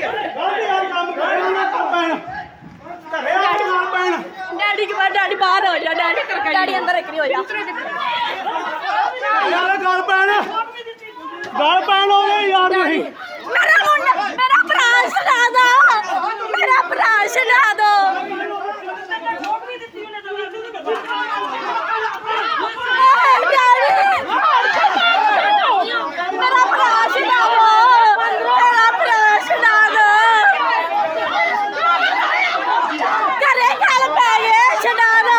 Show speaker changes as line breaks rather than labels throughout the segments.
ਗਲਤੀ ਵਾਲੀ ਕੰਮ ਕਰਿਆ ਨਾ ਕਰ ਪੈਣ ਘਰੇ ਆ ਕੇ ਨਾਲ ਪੈਣ
ਡੈਡੀ ਕੇ ਡੈਡੀ ਬਾਹਰ ਹੋ ਜਾ, ਡੈਡੀ। ਡੈਡੀ ਅੰਦਰ ਇਕਰੀ ਹੋ ਜਾ
ਯਾਰ ਗੱਲ ਪੈਣ ਗੱਲ ਪੈਣ ਹੋ ਗਈ ਯਾਰ ਨਹੀਂ
ਮੇਰਾ ਮੁੰਡਾ ਮੇਰਾ ਭਰਾ ਸੁਣਾ ਦੋ, ਮੇਰਾ ਭਰਾ ਸੁਣਾ ਦੋ ਮੇਰਾ ਭਰਾ ਸੁਣਾ ਦੋ ਮੇਰਾ ਭਰਾ ਸੁਣਾ ਦੋ ਘਰੇ ਗੱਲ ਪੈ ਗਏ ਛਡਾ ਦੋ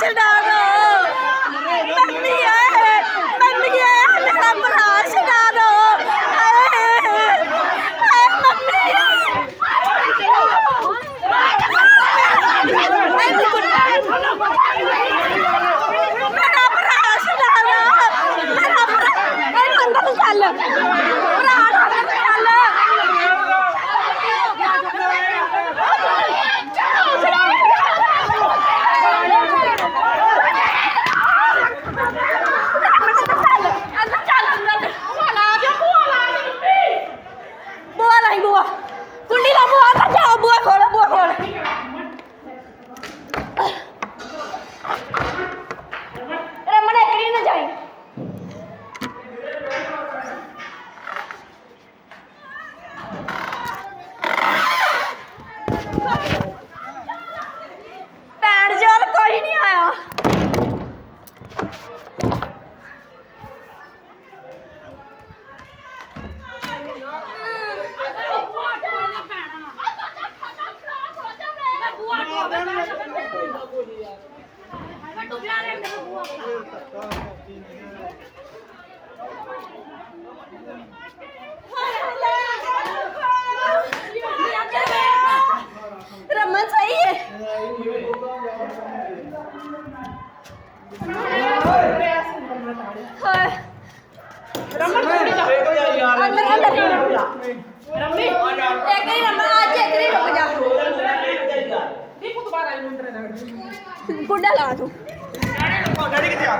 ਛਡਾ ਦੋ ਮੰਮੀ ਏ ਮੰਮੀ ਏ ਮੇਰਾ ਭਰਾ ਛਡਾ ਦੋ ਹਾਏ ਹਾਏ ਮੰਮੀ ਮੈਨੂੰ ਮੇਰਾ ਭਰਾ ਛਡਾ ਦੋ ਮੇਰਾ ਭਰਾ ਇਹਨੂੰ ਅੰਦਰ ਨੂੰ ਚੱਲ ਭਰਾ ਨੂੰ ਅੰਦਰ ਨੂੰ ਚੱਲ ਬੁਆ ਲਾਈ ਬੁਆ ਕੁੰਡੀ ਲਾ ਬੁਆ ਤਾਂ ਜਾ ਬੁਆ ਖੋਲ ਬੁਆ ਖੋਲ ਰਮਣ ਕਰੀ ਨਾ ਜਾਈ ਭੈਣ ਜੋਲ ਕੋਈ ਨਹੀਂ ਆਇਆ ਰਮਨ ਸਹੀ ਹੈ। ਹਾਏ ਅੰਦਰ ਅੰਦਰ ਰੰਮੀ ਇੱਕ ਹੀ ਰਮਨ ਅੱਜ ਇੱਕ ਹੀ ਰੁਕ ਜਾ ਗੁੱਡਾ ਲਾ ਤੂੰ
ਡੈਡੀ ਕਿੱਥੇ ਆ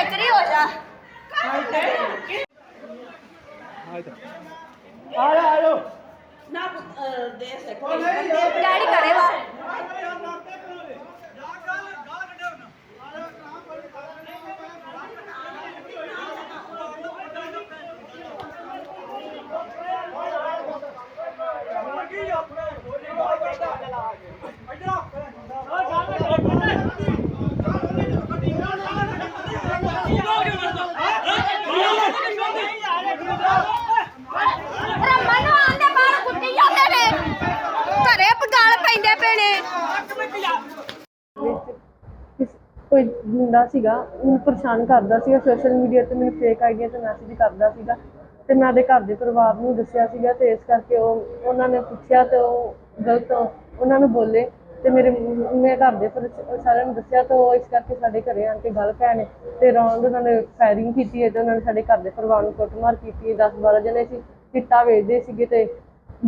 ਇੱਕ ਹੀ ਹੋ ਜਾ।
ਆ ਜਾ ਆ ਜਾ।
ਡੈਡੀ ਕਰੇ ਵਾ ਰਮਨ ਨੂੰ ਆਂਦੇ ਬਾਹਰ ਕੁੱਟੀ ਜਾਂਦੇ ਨੇ ਘਰੇ ਪਗਾਲ ਪੈਂਦੇ ਪਏ
ਕੋਈ ਮੁੰਡਾ ਸੀਗਾ, ਉਹਨੂੰ ਪਰੇਸ਼ਾਨ ਕਰਦਾ ਸੀਗਾ ਸੋਸ਼ਲ ਮੀਡੀਆ ਤੇ ਮੈਨੂੰ ਫੇਕ ਆਈਡੀਆ ਤੇ ਮੈਸੇਜ ਕਰਦਾ ਸੀਗਾ ਤੇ ਮੈਂ ਉਹਦੇ ਘਰ ਦੇ ਪਰਿਵਾਰ ਨੂੰ ਦੱਸਿਆ ਸੀਗਾ ਤੇ ਇਸ ਕਰਕੇ ਉਹ ਉਹਨਾਂ ਨੇ ਪੁੱਛਿਆ ਤੇ ਉਹ ਗਲਤ ਉਹਨਾਂ ਨੂੰ ਬੋਲੇ ਤੇ ਮੇਰੇ ਮੈਂ ਘਰ ਦੇ ਪਰ ਸਾਰਿਆਂ ਨੂੰ ਦੱਸਿਆ ਤੇ ਉਹ ਇਸ ਕਰਕੇ ਸਾਡੇ ਘਰੇ ਆਣ ਕੇ ਗੱਲ ਪੈਣੇ ਤੇ ਰੌਂਦ ਉਹਨਾਂ ਨੇ ਫਾਇਰਿੰਗ ਕੀਤੀ ਹੈ ਤੇ ਉਹਨਾਂ ਨੇ ਸਾਡੇ ਘਰ ਦੇ ਪਰਿਵਾਰ ਨੂੰ ਕੁੱਟਮਾਰ ਕੀਤੀ ਹੈ। 10 12 ਜਣੇ ਸੀ ਚਿੱਟਾ ਵੇਚਦੇ ਸੀਗੇ ਤੇ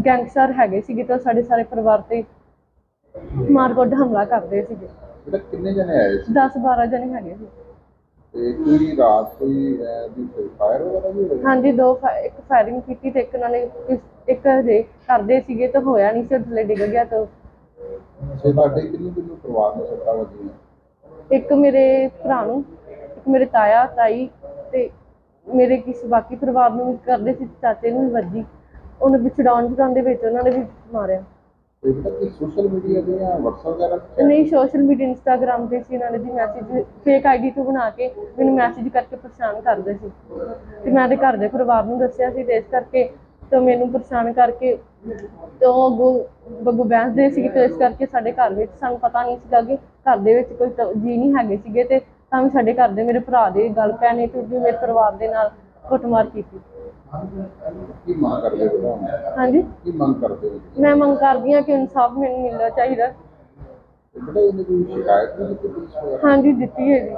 ਗੈਂਗਸਟਰ ਹੈਗੇ ਸੀਗੇ ਤੇ ਸਾਡੇ ਸਾਰੇ ਪਰਿਵਾਰ ਤੇ ਮਾਰਕੁੱਟ ਹਮਲਾ ਕਰਦੇ ਸੀਗੇ।
ਬੇਟਾ ਕਿੰਨੇ ਜਣੇ ਆਏ ਸੀ?
10 12 ਜਣੇ ਹੈਗੇ ਸੀ।
ਤੇ ਕੋਈ ਰਾਤ ਕੋਈ ਅਹ, ਦੀ ਫਾਇਰ ਵਗੈਰਾ ਵੀ ਹੋਇਆ?
ਹਾਂਜੀ ਦੋ ਫਾ- ਇੱਕ ਫਾਇਰਿੰਗ ਕੀਤੀ ਤੇ ਇੱਕ ਉਹਨਾਂ ਨੇ ਇੱਕ ਹਜੇ ਕਰਦੇ ਸੀਗੇ ਤਾਂ ਹੋਇਆ ਨਹੀਂ ਸੀ ਉਹ ਥੱਲੇ ਡਿੱਗ ਗਿਆ ਤਾਂ
ਤੇ ਤੁਹਾਡੇ ਕਿੰਨੇ ਕਿੰਨੇ ਪਰਿਵਾਰ ਨੂੰ ਸੱਟਾਂ ਵੱਜੀਆਂ
ਇੱਕ ਮੇਰੇ ਭਰਾ ਨੂੰ ਇੱਕ ਮੇਰੇ ਤਾਇਆ ਤਾਈ ਤੇ ਮੇਰੇ ਕਿਸੇ ਬਾਕੀ ਪਰਿਵਾਰ ਨੂੰ ਵੀ ਕਰਦੇ ਸੀ ਚਾਚੇ ਨੂੰ ਵੀ ਵੱਜੀ। ਉਹਨੂੰ ਵੀ ਛਡਾਉਣ ਛਡਾਉਣ ਦੇ ਵਿੱਚ ਉਹਨਾਂ ਨੇ ਵੀ ਮਾਰਿਆ।
ਤੇ ਬੇਟਾ ਕੀ ਸੋਸ਼ਲ ਮੀਡੀਆ ਤੇ ਜਾਂ WhatsApp ਵਗੈਰਾ
ਤੇ ਨਹੀਂ ਸੋਸ਼ਲ ਮੀਡੀਆ ਇੰਸਟਾਗ੍ਰam ਤੇ ਸੀ ਇਹਨਾਂ ਨੇ ਜੀ ਮੈਸੇਜ ਫੇਕ ਆਈਡੀ ਤੋਂ ਬਣਾ ਕੇ ਮੈਨੂੰ ਮੈਸੇਜ ਕਰਕੇ ਪਰੇਸ਼ਾਨ ਕਰਦੇ ਸੀ। ਤੇ ਮੈਂ ਦੇ ਘਰ ਦੇ ਪਰਿਵਾਰ ਨੂੰ ਦੱਸਿਆ ਸੀ, ਤੇ ਇਸ ਕਰਕੇ ਤੇ ਮੈਨੂੰ ਪਰੇਸ਼ਾਨ ਕਰਕੇ ਤੇ ਉਹ ਅੱਗੋਂ ਬੱਗੂ ਬੈਂਸਦੇ ਸੀ ਤੇ ਇਸ ਕਰਕੇ ਸਾਡੇ ਘਰ ਵਿੱਚ ਸਾਨੂੰ ਪਤਾ ਨਹੀਂ ਸੀਗਾ ਕਿ ਘਰ ਦੇ ਵਿੱਚ ਕੋਈ ਤ- ਜੀ ਨਹੀਂ ਹੈਗੇ ਸੀਗੇ, ਤੇ ਤਾਂ ਵੀ ਸਾਡੇ ਘਰ ਦੇ ਮੇਰੇ ਭਰਾ ਦੇ ਗੱਲ ਪੈਣੇ ਤੇ ਵੀ ਮੇਰੇ ਪਰਿਵਾਰ ਦੇ ਨਾਲ ਕੁੱਟਮਾਰ ਕੀਤੀ।
ਕੀ ਮੰਗ ਕਰਦੇ ਹੋ? ਬੇਟਾ ਹੁਣ?
ਹਾਂਜੀ।
ਕੀ ਮੰਗ ਕਰਦੇ ਹੋ?
ਮੈਂ ਮੰਗ ਕਰਦੀ ਹਾਂ ਕਿ ਇਨਸਾਫ ਮੈਨੂੰ ਮਿਲਣਾ ਚਾਹੀਦਾ।
ਤੇ ਬੇਟਾ ਇਹਨੇ ਕੋਈ ਸ਼ਿਕਾਇਤ ਨਹੀਂ ਕੀਤੀ ਪੁਲਿਸ ਵਗੈਰਾ
ਹਾਂਜੀ ਦਿੱਤੀ ਹੈ ਜੀ।